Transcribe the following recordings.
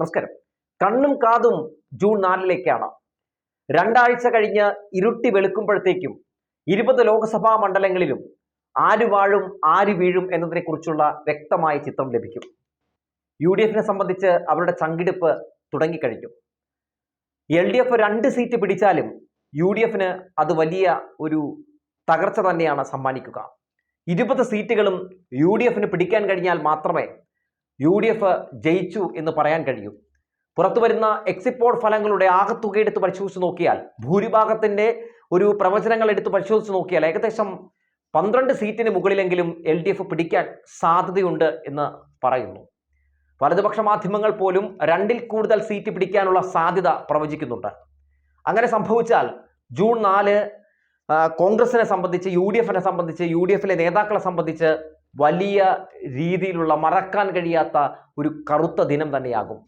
നമസ്കാരം. കണ്ണും കാതും ജൂൺ നാലിലേക്കാണ്. രണ്ടാഴ്ച കഴിഞ്ഞ് ഇരുട്ടി വെളുക്കുമ്പോഴത്തേക്കും ഇരുപത് ലോക്സഭാ മണ്ഡലങ്ങളിലും ആര് വാഴും ആര് വീഴും എന്നതിനെക്കുറിച്ചുള്ള വ്യക്തമായ ചിത്രം ലഭിക്കും. യു ഡി എഫിനെ സംബന്ധിച്ച് അവരുടെ ചങ്കിടിപ്പ് തുടങ്ങിക്കഴിഞ്ഞു. എൽ ഡി എഫ് രണ്ട് സീറ്റ് പിടിച്ചാലും യു ഡി എഫിന് അത് വലിയ ഒരു തകർച്ച തന്നെയാണ് സമ്മാനിക്കുക. ഇരുപത് സീറ്റുകളും യു ഡി എഫിന് പിടിക്കാൻ കഴിഞ്ഞാൽ മാത്രമേ യു ഡി എഫ് ജയിച്ചു എന്ന് പറയാൻ കഴിയും. പുറത്തു വരുന്ന എക്സിറ്റ് പോൾ ഫലങ്ങളുടെ ആകത്തുക എടുത്ത് പരിശോധിച്ച് നോക്കിയാൽ ഭൂരിഭാഗത്തിന്റെ ഒരു പ്രവചനങ്ങൾ എടുത്ത് പരിശോധിച്ച് നോക്കിയാൽ ഏകദേശം പന്ത്രണ്ട് സീറ്റിന് മുകളിലെങ്കിലും എൽ ഡി എഫ് പിടിക്കാൻ സാധ്യതയുണ്ട് എന്ന് പറയുന്നു. വലതുപക്ഷ മാധ്യമങ്ങൾ പോലും രണ്ടിൽ കൂടുതൽ സീറ്റ് പിടിക്കാനുള്ള സാധ്യത പ്രവചിക്കുന്നുണ്ട്. അങ്ങനെ സംഭവിച്ചാൽ ജൂൺ നാല് കോൺഗ്രസിനെ സംബന്ധിച്ച് യു ഡി എഫിനെ സംബന്ധിച്ച് യു ഡി എഫിലെ നേതാക്കളെ സംബന്ധിച്ച് വലിയ രീതിയിലുള്ള മറക്കാൻ കഴിയാത്ത ഒരു കറുത്ത ദിനം തന്നെയാകും.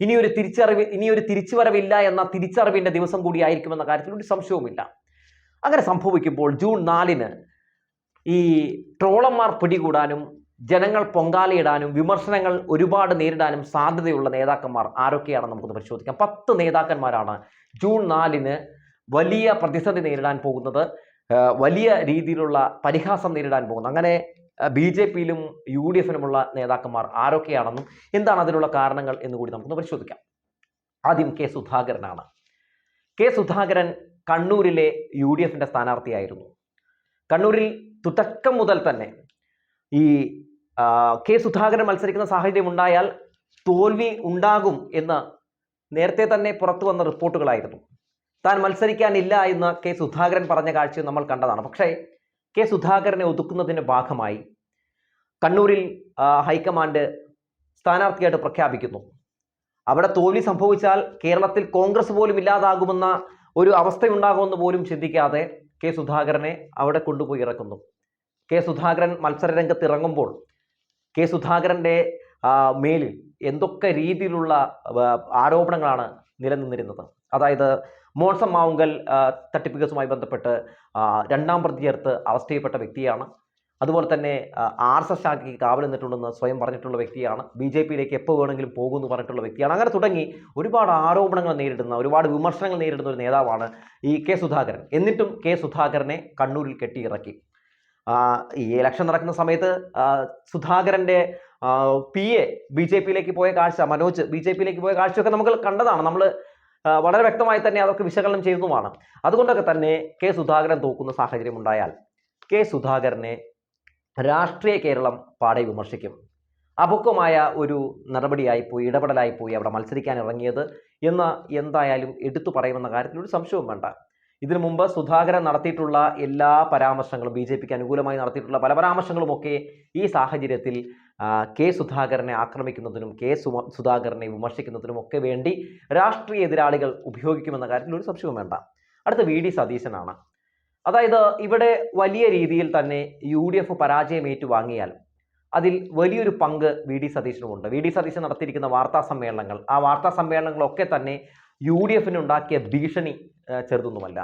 ഇനിയൊരു തിരിച്ചറിവ് ഇനിയൊരു തിരിച്ചുവരവില്ല എന്ന തിരിച്ചറിവിന്റെ ദിവസം കൂടിയായിരിക്കുമെന്ന കാര്യത്തിൽ ഒരു സംശയവുമില്ല. അങ്ങനെ സംഭവിക്കുമ്പോൾ ജൂൺ നാലിന് ഈ ട്രോളന്മാർ പിടികൂടാനും ജനങ്ങൾ പൊങ്കാലയിടാനും വിമർശനങ്ങൾ ഒരുപാട് നേരിടാനും സാധ്യതയുള്ള നേതാക്കന്മാർ ആരൊക്കെയാണെന്ന് നമുക്കൊന്ന് പരിശോധിക്കാം. പത്ത് നേതാക്കന്മാരാണ് ജൂൺ നാലിന് വലിയ പ്രതിസന്ധി നേരിടാൻ പോകുന്നത് വലിയ രീതിയിലുള്ള പരിഹാസം നേരിടാൻ പോകുന്നത്. അങ്ങനെ ബി ജെ പിയിലും യു ഡി എഫിലുമുള്ള നേതാക്കന്മാർ ആരൊക്കെയാണെന്നും എന്താണ് അതിനുള്ള കാരണങ്ങൾ എന്ന് കൂടി നമുക്കൊന്ന് പരിശോധിക്കാം. ആദ്യം കെ സുധാകരനാണ്. കെ സുധാകരൻ കണ്ണൂരിലെ യു ഡി എഫിന്റെ സ്ഥാനാർത്ഥിയായിരുന്നു. കണ്ണൂരിൽ തുടക്കം മുതൽ തന്നെ ഈ കെ സുധാകരൻ മത്സരിക്കുന്ന സാഹചര്യം ഉണ്ടായാൽ തോൽവി ഉണ്ടാകും എന്ന് നേരത്തെ തന്നെ പുറത്തു വന്ന റിപ്പോർട്ടുകളായിരുന്നു. താൻ മത്സരിക്കാനില്ല എന്ന് കെ സുധാകരൻ പറഞ്ഞ കാഴ്ചയും നമ്മൾ കണ്ടതാണ്. പക്ഷേ കെ സുധാകരനെ ഒതുക്കുന്നതിന്റെ ഭാഗമായി കണ്ണൂരിൽ ഹൈക്കമാൻഡ് സ്ഥാനാർത്ഥിയായിട്ട് പ്രഖ്യാപിക്കുന്നു. അവിടെ തോൽവി സംഭവിച്ചാൽ കേരളത്തിൽ കോൺഗ്രസ് പോലും ഇല്ലാതാകുമെന്ന ഒരു അവസ്ഥയുണ്ടാകുമെന്ന് പോലും ചിന്തിക്കാതെ കെ സുധാകരനെ അവിടെ കൊണ്ടുപോയി ഇറക്കുന്നു. കെ സുധാകരൻ മത്സരരംഗത്ത് ഇറങ്ങുമ്പോൾ കെ സുധാകരന്റെ മേലിൽ എന്തൊക്കെ രീതിയിലുള്ള ആരോപണങ്ങളാണ് നിലനിന്നിരുന്നത്? അതായത് മോൺസം മാവുങ്കൽ തട്ടിപ്പ് കേസുമായി ബന്ധപ്പെട്ട് രണ്ടാം പ്രതി ചേർത്ത് അറസ്റ്റ് ചെയ്യപ്പെട്ട വ്യക്തിയാണ്. അതുപോലെ തന്നെ ആർ എസ് എസ് ശാഖയ്ക്ക് കാവൽ നിന്നിട്ടുണ്ടെന്ന് സ്വയം പറഞ്ഞിട്ടുള്ള വ്യക്തിയാണ്. ബി ജെ പിയിലേക്ക് എപ്പോൾ വേണമെങ്കിലും പോകുമെന്ന് പറഞ്ഞിട്ടുള്ള വ്യക്തിയാണ്. അങ്ങനെ തുടങ്ങി ഒരുപാട് ആരോപണങ്ങൾ നേരിടുന്ന ഒരുപാട് വിമർശനങ്ങൾ നേരിടുന്ന ഒരു നേതാവാണ് ഈ കെ സുധാകരൻ. എന്നിട്ടും കെ സുധാകരനെ കണ്ണൂരിൽ കെട്ടിയിറക്കി. ഈ ഇലക്ഷൻ നടക്കുന്ന സമയത്ത് സുധാകരന്റെ പി എ ബി ജെ പിയിലേക്ക് പോയ കാഴ്ച മനോജ് ബി ജെ പിയിലേക്ക് പോയ കാഴ്ചയൊക്കെ നമുക്ക് കണ്ടതാണ്. നമ്മൾ വളരെ വ്യക്തമായി തന്നെ അതൊക്കെ വിശകലനം ചെയ്തതുമാണ്. അതുകൊണ്ടൊക്കെ തന്നെ കെ സുധാകരൻ തോക്കുന്ന സാഹചര്യം ഉണ്ടായാൽ കെ സുധാകരനെ രാഷ്ട്രീയ കേരളം പാടെ വിമർശിക്കും. അപക്വമായ ഒരു നടപടിയായിപ്പോയി ഇടപെടലായിപ്പോയി ഇടപെടലായി പോയി അവിടെ മത്സരിക്കാൻ ഇറങ്ങിയത് എന്ന് എന്തായാലും എടുത്തു പറയുമെന്ന കാര്യത്തിൽ ഒരു സംശയവും വേണ്ട. ഇതിനു മുമ്പ് സുധാകരൻ നടത്തിയിട്ടുള്ള എല്ലാ പരാമർശങ്ങളും ബി ജെ പിക്ക് അനുകൂലമായി നടത്തിയിട്ടുള്ള പല പരാമർശങ്ങളും ഒക്കെ ഈ സാഹചര്യത്തിൽ കെ സുധാകരനെ ആക്രമിക്കുന്നതിനും കെ സുധാകരനെ വിമർശിക്കുന്നതിനും ഒക്കെ വേണ്ടി രാഷ്ട്രീയ എതിരാളികൾ ഉപയോഗിക്കുമെന്ന കാര്യത്തിൽ ഒരു സംശയവും വേണ്ട. അടുത്ത വി ഡി സതീശനാണ്. അതായത് ഇവിടെ വലിയ രീതിയിൽ തന്നെ യു ഡി എഫ് പരാജയം ഏറ്റുവാങ്ങിയാൽ അതിൽ വലിയൊരു പങ്ക് വി ഡി സതീശനുമുണ്ട്. വി ഡി സതീശൻ നടത്തിയിരിക്കുന്ന വാർത്താ സമ്മേളനങ്ങൾ ആ വാർത്താ സമ്മേളനങ്ങളൊക്കെ തന്നെ യു ഡി എഫിന് ഉണ്ടാക്കിയ ഭീഷണി ചെറുതൊന്നുമല്ല.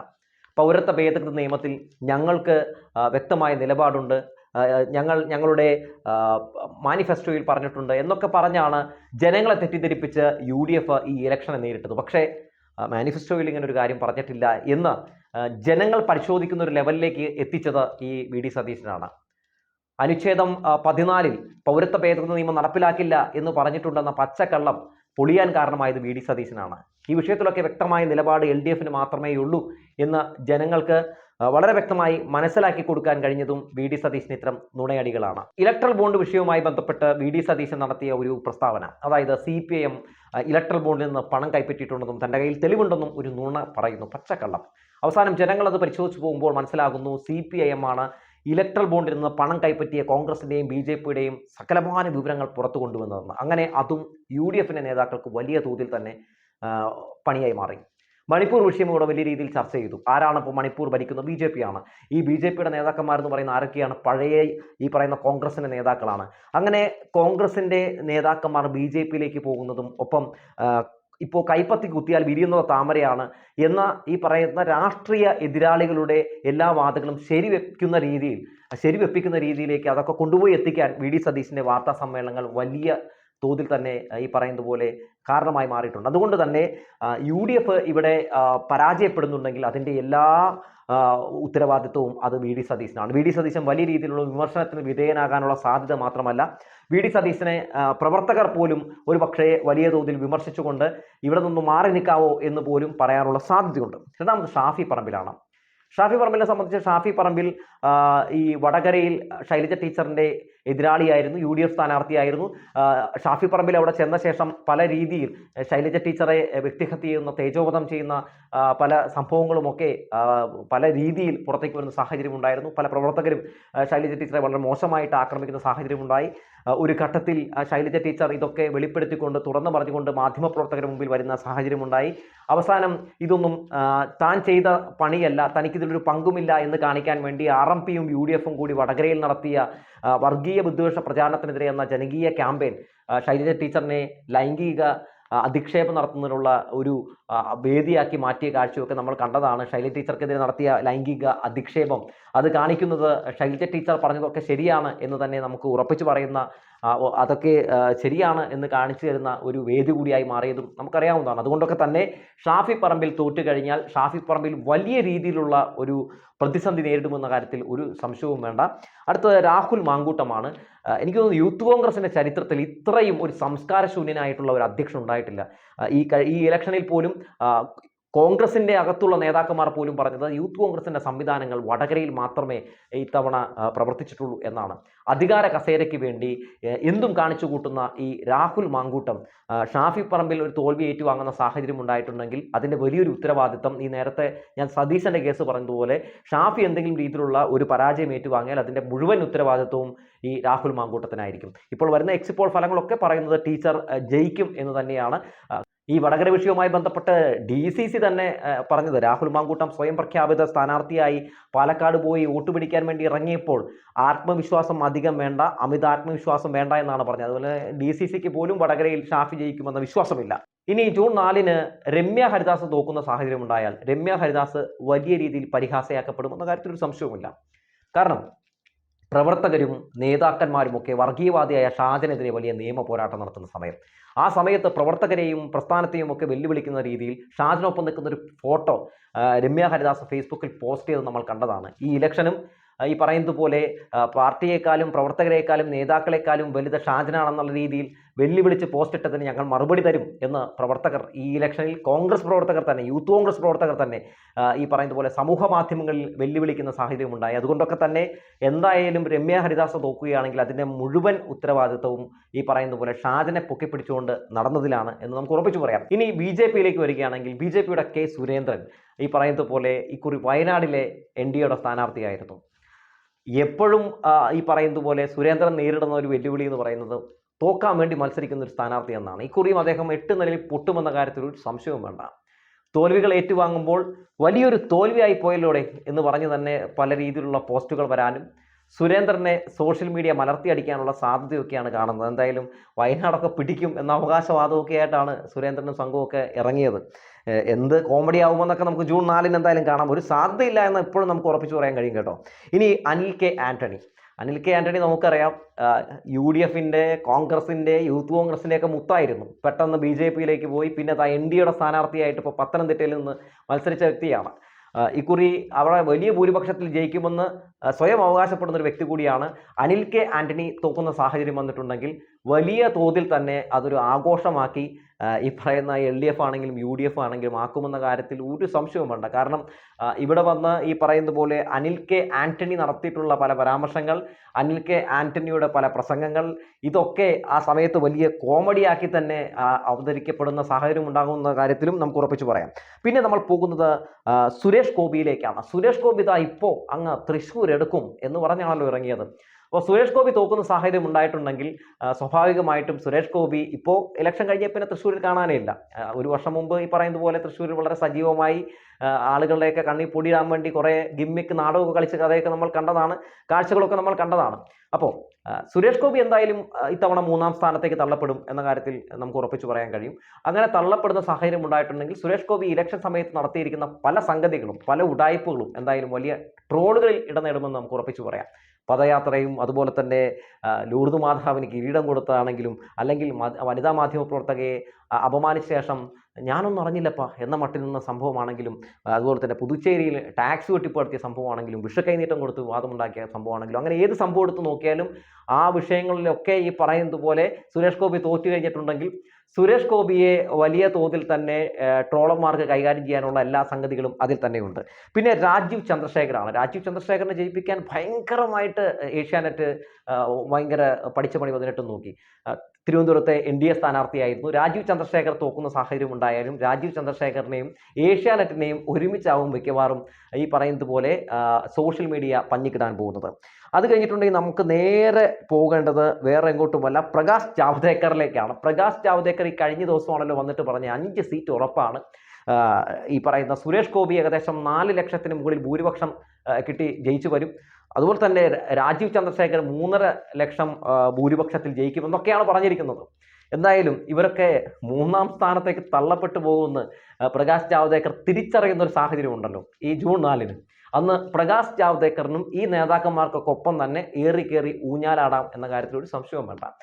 പൗരത്വ ഭേദഗതി നിയമത്തിൽ ഞങ്ങൾക്ക് വ്യക്തമായ നിലപാടുണ്ട്. ഞങ്ങൾ ഞങ്ങളുടെ മാനിഫെസ്റ്റോയിൽ പറഞ്ഞിട്ടുണ്ട് എന്നൊക്കെ പറഞ്ഞാണ് ജനങ്ങളെ തെറ്റിദ്ധരിപ്പിച്ച് യു ഡി എഫ് ഈ ഇലക്ഷനെ നേരിട്ടത്. പക്ഷേ മാനിഫെസ്റ്റോയിൽ ഇങ്ങനെ ഒരു കാര്യം പറഞ്ഞിട്ടില്ല എന്ന് ജനങ്ങൾ പരിശോധിക്കുന്ന ഒരു ലെവലിലേക്ക് എത്തിച്ചത് ഈ വി ഡി സതീശനാണ്. അനുച്ഛേദം പതിനാലിൽ പൗരത്വ ഭേദഗതി നിയമം നടപ്പിലാക്കില്ല എന്ന് പറഞ്ഞിട്ടുണ്ടെന്ന പച്ചക്കള്ളം പൊളിയാൻ കാരണമായത് വി ഡി സതീശനാണ്. ഈ വിഷയത്തിലൊക്കെ വ്യക്തമായ നിലപാട് എൽ ഡി എഫിന് മാത്രമേ ഉള്ളൂ എന്ന് ജനങ്ങൾക്ക് വളരെ വ്യക്തമായി മനസ്സിലാക്കി കൊടുക്കാൻ കഴിഞ്ഞതും വി ഡി സതീശൻ ഇത്തരം നുണയടികളാണ്. ഇലക്ട്രൽ ബോണ്ട് വിഷയവുമായി ബന്ധപ്പെട്ട് വി ഡി സതീശൻ നടത്തിയ ഒരു പ്രസ്താവന അതായത് C P I M electoral ബോണ്ടിൽ നിന്ന് പണം കൈപ്പറ്റിയിട്ടുണ്ടെന്നും തന്റെ കയ്യിൽ തെളിവുണ്ടെന്നും ഒരു നുണ പറയുന്നു പച്ചക്കള്ളം. അവസാനം ജനങ്ങൾ അത് പരിശോധിച്ച് പോകുമ്പോൾ മനസ്സിലാകുന്നു സി പി ഐ എം ആണ് ഇലക്ട്രൽ ബോണ്ടിൽ നിന്ന് പണം കൈപ്പറ്റിയ കോൺഗ്രസിന്റെയും ബി ജെ പിയുടെയും സകലമാന വിവരങ്ങൾ പുറത്തു കൊണ്ടുവന്നതെന്ന് അങ്ങനെ അതും യു ഡി എഫിന്റെ നേതാക്കൾക്ക് വലിയ തോതിൽ തന്നെ പണിയായി മാറി. മണിപ്പൂർ വിഷയം വലിയ രീതിയിൽ ചർച്ച ചെയ്തു. ആരാണ് ഇപ്പോൾ മണിപ്പൂർ ഭരിക്കുന്നത് ബി ജെ പി ആണ് ഈ ബി ജെ പിയുടെ നേതാക്കന്മാരെന്ന് പറയുന്ന ആരൊക്കെയാണ്? പഴയ ഈ പറയുന്ന കോൺഗ്രസിന്റെ നേതാക്കളാണ്. അങ്ങനെ കോൺഗ്രസിന്റെ നേതാക്കന്മാർ ബി ജെ പിയിലേക്ക് പോകുന്നതും ഒപ്പം ഇപ്പോൾ കൈപ്പത്തി കുത്തിയാൽ വിരിയുന്നത് താമരയാണ് എന്ന ഈ പറയുന്ന രാഷ്ട്രീയ എതിരാളികളുടെ എല്ലാ വാദങ്ങളും ശരിവെക്കുന്ന രീതിയിൽ ശരിവെപ്പിക്കുന്ന രീതിയിലേക്ക് അതൊക്കെ കൊണ്ടുപോയി എത്തിക്കാൻ വി ഡി സതീശിന്റെ വാർത്താ സമ്മേളനങ്ങൾ വലിയ തോതിൽ തന്നെ ഈ പറയുന്നത് പോലെ കാരണമായി മാറിയിട്ടുണ്ട്. അതുകൊണ്ട് തന്നെ യു ഡി എഫ് ഇവിടെ പരാജയപ്പെടുന്നുണ്ടെങ്കിൽ അതിന്റെ എല്ലാ ഉത്തരവാദിത്വവും അത് വി ഡി സതീശനാണ്. വി ഡി സതീശൻ വലിയ രീതിയിലുള്ള വിമർശനത്തിന് വിധേയനാകാനുള്ള സാധ്യത മാത്രമല്ല വി ഡി സതീശനെ പ്രവർത്തകർ പോലും ഒരു പക്ഷേ വലിയ തോതിൽ വിമർശിച്ചുകൊണ്ട് ഇവിടെ നിന്ന് മാറി നിൽക്കാവോ എന്ന് പോലും പറയാനുള്ള സാധ്യതയുണ്ട്. രണ്ടാമത് ഷാഫി പറമ്പിലാണ്. ഷാഫി പറമ്പിലിനെ സംബന്ധിച്ച് ഷാഫി പറമ്പിൽ ഈ വടകരയിൽ ശൈലജ ടീച്ചറിന്റെ എതിരാളിയായിരുന്നു യു ഡി എഫ് സ്ഥാനാർത്ഥിയായിരുന്നു ഷാഫി പറമ്പിൽ അവിടെ ചെന്ന ശേഷം പല രീതിയിൽ ശൈലജ ടീച്ചറെ വ്യക്തിഹത്യ ചെയ്യുന്ന തേജോവധം ചെയ്യുന്ന പല സംഭവങ്ങളുമൊക്കെ പല രീതിയിൽ പുറത്തേക്ക് വരുന്ന സാഹചര്യം ഉണ്ടായിരുന്നു. പല പ്രവർത്തകരും ശൈലജ ടീച്ചറെ വളരെ മോശമായിട്ട് ആക്രമിക്കുന്ന സാഹചര്യം ഉണ്ടായി. ഒരു ഘട്ടത്തിൽ ശൈലജ ടീച്ചർ ഇതൊക്കെ വെളിപ്പെടുത്തിക്കൊണ്ട് തുറന്നു പറഞ്ഞുകൊണ്ട് മാധ്യമപ്രവർത്തകരുടെ മുമ്പിൽ വരുന്ന സാഹചര്യമുണ്ടായി അവസാനം ഇതൊന്നും താൻ ചെയ്ത പണിയല്ല തനിക്കിതിലൊരു പങ്കുമില്ല എന്ന് കാണിക്കാൻ വേണ്ടി ആർ എം പിയും യു ഡി എഫും കൂടി വടകരയിൽ നടത്തിയ ആ, വർഗീയ വിദ്വേഷ പ്രചാരണത്തിനെതിരെ എന്ന ജനകീയ ക്യാമ്പയിൻ ശൈലജ ടീച്ചറിനെ ലൈംഗിക അധിക്ഷേപം നടത്തുന്നതിനുള്ള ഒരു വേദിയാക്കി മാറ്റിയ കാഴ്ചയൊക്കെ നമ്മൾ കണ്ടതാണ്. ശൈലജ ടീച്ചർക്കെതിരെ നടത്തിയ ലൈംഗിക അധിക്ഷേപം. അത് കാണിക്കുന്നത് ശൈലജ ടീച്ചർ പറഞ്ഞതൊക്കെ ശരിയാണ് എന്ന് തന്നെ നമുക്ക് ഉറപ്പിച്ചു പറയുന്ന അതൊക്കെ ശരിയാണ് എന്ന് കാണിച്ചു തരുന്ന ഒരു വേദി കൂടിയായി മാറിയതും നമുക്കറിയാവുന്നതാണ്. അതുകൊണ്ടൊക്കെ തന്നെ ഷാഫി പറമ്പിൽ തോറ്റു കഴിഞ്ഞാൽ ഷാഫി പറമ്പിൽ വലിയ രീതിയിലുള്ള ഒരു പ്രതിസന്ധി നേരിടുമെന്ന കാര്യത്തിൽ ഒരു സംശയവും വേണ്ട. അടുത്തത് രാഹുൽ മാങ്കൂട്ടമാണ്. എനിക്ക് തോന്നുന്നു യൂത്ത് കോൺഗ്രസിന്റെ ചരിത്രത്തിൽ ഇത്രയും ഒരു സംസ്കാരശൂന്യനായിട്ടുള്ള ഒരു അധ്യക്ഷൻ ഉണ്ടായിട്ടില്ല. ഈ ഈ ഇലക്ഷനിൽ പോലും ആ, കോൺഗ്രസിന്റെ അകത്തുള്ള നേതാക്കന്മാർ പോലും പറഞ്ഞത് യൂത്ത് കോൺഗ്രസിന്റെ സംവിധാനങ്ങൾ വടകരയിൽ മാത്രമേ ഇത്തവണ പ്രവർത്തിച്ചിട്ടുള്ളൂ എന്നാണ്. അധികാര കസേരയ്ക്ക് വേണ്ടി എന്തും കാണിച്ചു കൂട്ടുന്ന ഈ രാഹുൽ മാങ്കൂട്ടം ഷാഫി പറമ്പിൽ ഒരു തോൽവി ഏറ്റുവാങ്ങുന്ന സാഹചര്യം ഉണ്ടായിട്ടുണ്ടെങ്കിൽ അതിന്റെ വലിയൊരു ഉത്തരവാദിത്തം ഈ നേരത്തെ ഞാൻ സതീശന്റെ കേസ് പറഞ്ഞതുപോലെ ഷാഫി എന്തെങ്കിലും രീതിയിലുള്ള ഒരു പരാജയം ഏറ്റുവാങ്ങിയാൽ അതിന്റെ മുഴുവൻ ഉത്തരവാദിത്വവും ഈ രാഹുൽ മാങ്കൂട്ടത്തിനായിരിക്കും. ഇപ്പോൾ വരുന്ന എക്സിപ്പോൾ ഫലങ്ങളൊക്കെ പറയുന്നത് ടീച്ചർ ജയിക്കും എന്ന് തന്നെയാണ്. ഈ വടകര വിഷയവുമായി ബന്ധപ്പെട്ട് ഡി സി സി തന്നെ പറഞ്ഞത്. രാഹുൽ മാങ്കൂട്ടം സ്വയം പ്രഖ്യാപിത സ്ഥാനാർത്ഥിയായി പാലക്കാട് പോയി വോട്ട് പിടിക്കാൻ വേണ്ടി ഇറങ്ങിയപ്പോൾ ആത്മവിശ്വാസം അധികം വേണ്ട അമിത ആത്മവിശ്വാസം വേണ്ട എന്നാണ് പറഞ്ഞത്. അതുപോലെ ഡി സി സിക്ക് പോലും വടകരയിൽ ഷാഫി ജയിക്കുമെന്ന വിശ്വാസമില്ല. ഇനി ജൂൺ നാലിന് രമ്യ ഹരിദാസ് തോക്കുന്ന സാഹചര്യം ഉണ്ടായാൽ രമ്യ ഹരിദാസ് വലിയ രീതിയിൽ പരിഹാസയാക്കപ്പെടുമെന്ന കാര്യത്തിൽ ഒരു സംശയവുമില്ല. കാരണം പ്രവർത്തകരും നേതാക്കന്മാരും ഒക്കെ വർഗീയവാദിയായ ഷാജനെതിരെ വലിയ നിയമ പോരാട്ടം നടത്തുന്ന സമയം. ആ സമയത്ത് പ്രവർത്തകരെയും പ്രസ്ഥാനത്തെയും ഒക്കെ വെല്ലുവിളിക്കുന്ന രീതിയിൽ ഷാജനൊപ്പം നിൽക്കുന്ന ഒരു ഫോട്ടോ രമ്യ ഹരിദാസ് ഫേസ്ബുക്കിൽ പോസ്റ്റ് ചെയ്ത് നമ്മൾ കണ്ടതാണ്. ഈ ഇലക്ഷനും ഈ പറയുന്നത് പോലെ പാർട്ടിയേക്കാളും പ്രവർത്തകരെക്കാളും നേതാക്കളെക്കാളും വലുത് ഷാജനാണെന്നുള്ള രീതിയിൽ വെല്ലുവിളിച്ച് പോസ്റ്റ് ഇട്ടതിന് ഞങ്ങൾ മറുപടി തരും എന്ന് പ്രവർത്തകർ ഈ ഇലക്ഷനിൽ കോൺഗ്രസ് പ്രവർത്തകർ തന്നെ യൂത്ത് കോൺഗ്രസ് പ്രവർത്തകർ തന്നെ ഈ പറയുന്നത് പോലെ സമൂഹ മാധ്യമങ്ങളിൽ വെല്ലുവിളിക്കുന്ന സാഹചര്യം ഉണ്ടായി. അതുകൊണ്ടൊക്കെ തന്നെ എന്തായാലും രമ്യ ഹരിദാസ് തോക്കുകയാണെങ്കിൽ അതിന്റെ മുഴുവൻ ഉത്തരവാദിത്വവും ഈ പറയുന്നത് പോലെ ഷാജനെ പൊക്കിപ്പിടിച്ചുകൊണ്ട് നടന്നതിലാണ് എന്ന് നമുക്ക് ഉറപ്പിച്ചു പറയാം. ഇനി ബി ജെ പിയിലേക്ക് വരികയാണെങ്കിൽ ബി ജെ പിയുടെ കെ സുരേന്ദ്രൻ ഈ പറയുന്നത് പോലെ ഇക്കുറി വയനാടിലെ എൻ ഡി എയുടെ സ്ഥാനാർത്ഥിയായിരുന്നു. എപ്പോഴും ഈ പറയുന്നത് പോലെ സുരേന്ദ്രൻ നേരിടുന്ന ഒരു വെല്ലുവിളി എന്ന് പറയുന്നത് തോക്കാൻ വേണ്ടി മത്സരിക്കുന്ന ഒരു സ്ഥാനാർത്ഥി എന്നാണ്. ഇക്കുറിയും അദ്ദേഹം എട്ട് നിലയിൽ പൊട്ടുമെന്ന കാര്യത്തിൽ ഒരു സംശയവും വേണ്ട. തോൽവികൾ ഏറ്റുവാങ്ങുമ്പോൾ വലിയൊരു തോൽവിയായി പോയല്ലോടെ എന്ന് പറഞ്ഞു തന്നെ പല രീതിയിലുള്ള പോസ്റ്റുകൾ വരാനും സുരേന്ദ്രനെ സോഷ്യൽ മീഡിയ മലർത്തിയടിക്കാനുള്ള സാധ്യതയൊക്കെയാണ് കാണുന്നത്. എന്തായാലും വയനാടൊക്കെ പിടിക്കും എന്ന അവകാശവാദമൊക്കെ ആയിട്ടാണ് സുരേന്ദ്രനും സംഘമൊക്കെ ഇറങ്ങിയത്. എന്ത് കോമഡി ആവുമെന്നൊക്കെ നമുക്ക് ജൂൺ നാലിന് എന്തായാലും കാണാം. ഒരു സാധ്യതയില്ല എന്ന് ഇപ്പോഴും നമുക്ക് ഉറപ്പിച്ചു പറയാൻ കഴിയും കേട്ടോ. ഇനി അനിൽ കെ ആന്റണി. അനിൽ കെ ആന്റണി നമുക്കറിയാം യു ഡി എഫിന്റെ കോൺഗ്രസിന്റെ യൂത്ത് കോൺഗ്രസിന്റെ ഒക്കെ മുത്തായിരുന്നു. പെട്ടെന്ന് ബി ജെ പിയിലേക്ക് പോയി പിന്നെ എൻ ഡി എയുടെ സ്ഥാനാർത്ഥിയായിട്ട് ഇപ്പോൾ പത്തനംതിട്ടയിൽ നിന്ന് മത്സരിച്ച വ്യക്തിയാണ്. ഇക്കുറി അവിടെ വലിയ ഭൂരിപക്ഷത്തിൽ ജയിക്കുമെന്ന് സ്വയം അവകാശപ്പെടുന്ന ഒരു വ്യക്തി കൂടിയാണ് അനിൽ കെ ആന്റണി തോക്കുന്ന സാഹചര്യം വന്നിട്ടുണ്ടെങ്കിൽ വലിയ തോതിൽ തന്നെ അതൊരു ആഘോഷമാക്കി ഈ പറയുന്ന എൽ ഡി എഫ് ആണെങ്കിലും യു ഡി എഫ് ആണെങ്കിലും ആക്കുമെന്ന കാര്യത്തിൽ ഒരു സംശയവും വേണ്ട. കാരണം ഇവിടെ വന്ന് ഈ പറയുന്നത് പോലെ അനിൽ കെ ആന്റണി നടത്തിയിട്ടുള്ള പല പരാമർശങ്ങൾ അനിൽ കെ ആന്റണിയുടെ പല പ്രസംഗങ്ങൾ ഇതൊക്കെ ആ സമയത്ത് വലിയ കോമഡിയാക്കി തന്നെ അവതരിക്കപ്പെടുന്ന സാഹചര്യം ഉണ്ടാകുന്ന കാര്യത്തിലും നമുക്ക് ഉറപ്പിച്ചു പറയാം. പിന്നെ നമ്മൾ പോകുന്നത് സുരേഷ് ഗോപിയിലേക്കാണ്. സുരേഷ് ഗോപി ഇതാ ഇപ്പോൾ അങ്ങ് തൃശ്ശൂർ എടുക്കും എന്ന് പറഞ്ഞാണല്ലോ ഇറങ്ങിയത്. അപ്പോൾ സുരേഷ് ഗോപി തോക്കുന്ന സാഹചര്യം ഉണ്ടായിട്ടുണ്ടെങ്കിൽ സ്വാഭാവികമായിട്ടും സുരേഷ് ഗോപി ഇപ്പോൾ ഇലക്ഷൻ കഴിഞ്ഞ പിന്നെ തൃശ്ശൂരിൽ കാണാനേ ഇല്ല. ഒരു വർഷം മുമ്പ് ഈ പറയുന്നത് പോലെ തൃശ്ശൂരിൽ വളരെ സജീവമായി ആളുകളുടെയൊക്കെ കണ്ണിൽ പൊടിയിടാൻ വേണ്ടി കുറേ ഗിമ്മിക്ക് നാടകമൊക്കെ കളിച്ച കഥയൊക്കെ നമ്മൾ കണ്ടതാണ് കാഴ്ചകളൊക്കെ നമ്മൾ കണ്ടതാണ്. അപ്പോൾ സുരേഷ് ഗോപി എന്തായാലും ഇത്തവണ മൂന്നാം സ്ഥാനത്തേക്ക് തള്ളപ്പെടും എന്ന കാര്യത്തിൽ നമുക്ക് ഉറപ്പിച്ചു പറയാൻ കഴിയും. അങ്ങനെ തള്ളപ്പെടുന്ന സാഹചര്യം ഉണ്ടായിട്ടുണ്ടെങ്കിൽ സുരേഷ് ഗോപി ഇലക്ഷൻ സമയത്ത് നടത്തിയിരിക്കുന്ന പല സംഗതികളും പല ഉടായ്പകളും എന്തായാലും വലിയ ട്രോളുകളിൽ ഇടനേടുമെന്ന് നമുക്ക് ഉറപ്പിച്ചു പറയാം. പദയാത്രയും അതുപോലെ തന്നെ ലൂർദ് മാധവിന് കിരീടം കൊടുത്തതാണെങ്കിലും അല്ലെങ്കിൽ വനിതാ മാധ്യമ പ്രവർത്തകയെ അപമാനിച്ച ശേഷം ഞാനൊന്നും അറിഞ്ഞില്ലപ്പാ എന്ന മട്ടിൽ നിന്ന സംഭവമാണെങ്കിലും അതുപോലെ തന്നെ പുതുച്ചേരിയിൽ ടാക്സ് വെട്ടിപ്പടുത്തിയ സംഭവമാണെങ്കിലും വിഷക്കൈനീട്ടം കൊടുത്ത് വാദമുണ്ടാക്കിയ സംഭവമാണെങ്കിലും അങ്ങനെ ഏത് സംഭവം എടുത്ത് നോക്കിയാലും ആ വിഷയങ്ങളിലൊക്കെ ഈ പറയുന്നത് പോലെ സുരേഷ് ഗോപി തോറ്റു കഴിഞ്ഞിട്ടുണ്ടെങ്കിൽ സുരേഷ് ഗോപിയെ വലിയ തോതിൽ തന്നെ ട്രോളർമാർക്ക് കൈകാര്യം ചെയ്യാനുള്ള എല്ലാ സംഗതികളും അതിൽ തന്നെയുണ്ട്. പിന്നെ രാജീവ് ചന്ദ്രശേഖരാണ്. രാജീവ് ചന്ദ്രശേഖരനെ ജയിപ്പിക്കാൻ ഭയങ്കരമായിട്ട് ഏഷ്യാനെറ്റ് ഭയങ്കര പഠിച്ച പണി പതിനെട്ടും നോക്കി. തിരുവനന്തപുരത്തെ എൻ ഡി എ സ്ഥാനാർത്ഥിയായിരുന്നു. രാജീവ് ചന്ദ്രശേഖർ തോക്കുന്ന സാഹചര്യം ഉണ്ടായാലും രാജീവ് ചന്ദ്രശേഖറിനെയും ഏഷ്യാനെറ്റിനെയും ഒരുമിച്ചാവും മിക്കവാറും ഈ പറയുന്നത് പോലെ സോഷ്യൽ മീഡിയ പഞ്ഞിക്കിടാൻ പോകുന്നത്. അത് കഴിഞ്ഞിട്ടുണ്ടെങ്കിൽ നമുക്ക് നേരെ പോകേണ്ടത് വേറെ എങ്ങോട്ടുമല്ല പ്രകാശ് ജാവ്ദേക്കറിലേക്കാണ്. പ്രകാശ് ജാവ്ദേക്കർ ഈ കഴിഞ്ഞ ദിവസമാണല്ലോ വന്നിട്ട് പറഞ്ഞ അഞ്ച് സീറ്റ് ഉറപ്പാണ്. ഈ പറയുന്ന സുരേഷ് ഗോപി ഏകദേശം നാല് ലക്ഷത്തിന് മുകളിൽ ഭൂരിപക്ഷം കിട്ടി ജയിച്ചു വരും. അതുപോലെ തന്നെ രാജീവ് ചന്ദ്രശേഖർ മൂന്നര ലക്ഷം ഭൂരിപക്ഷത്തിൽ ജയിക്കും എന്നൊക്കെയാണ് പറഞ്ഞിരിക്കുന്നത്. എന്തായാലും ഇവരൊക്കെ മൂന്നാം സ്ഥാനത്തേക്ക് തള്ളപ്പെട്ടു പോകുമെന്ന് പ്രകാശ് ജാവ്ദേക്കർ തിരിച്ചറിയുന്ന ഒരു സാഹചര്യം ഉണ്ടല്ലോ ഈ ജൂൺ നാലിന്. അന്ന് പ്രകാശ് ജാവ്ദേക്കറിനും ഈ നേതാക്കന്മാർക്കൊക്കെ ഒപ്പം തന്നെ ഏറി കയറി ഊഞ്ഞാലാടാം എന്ന കാര്യത്തിൽ ഒരു സംശയവും വേണ്ട.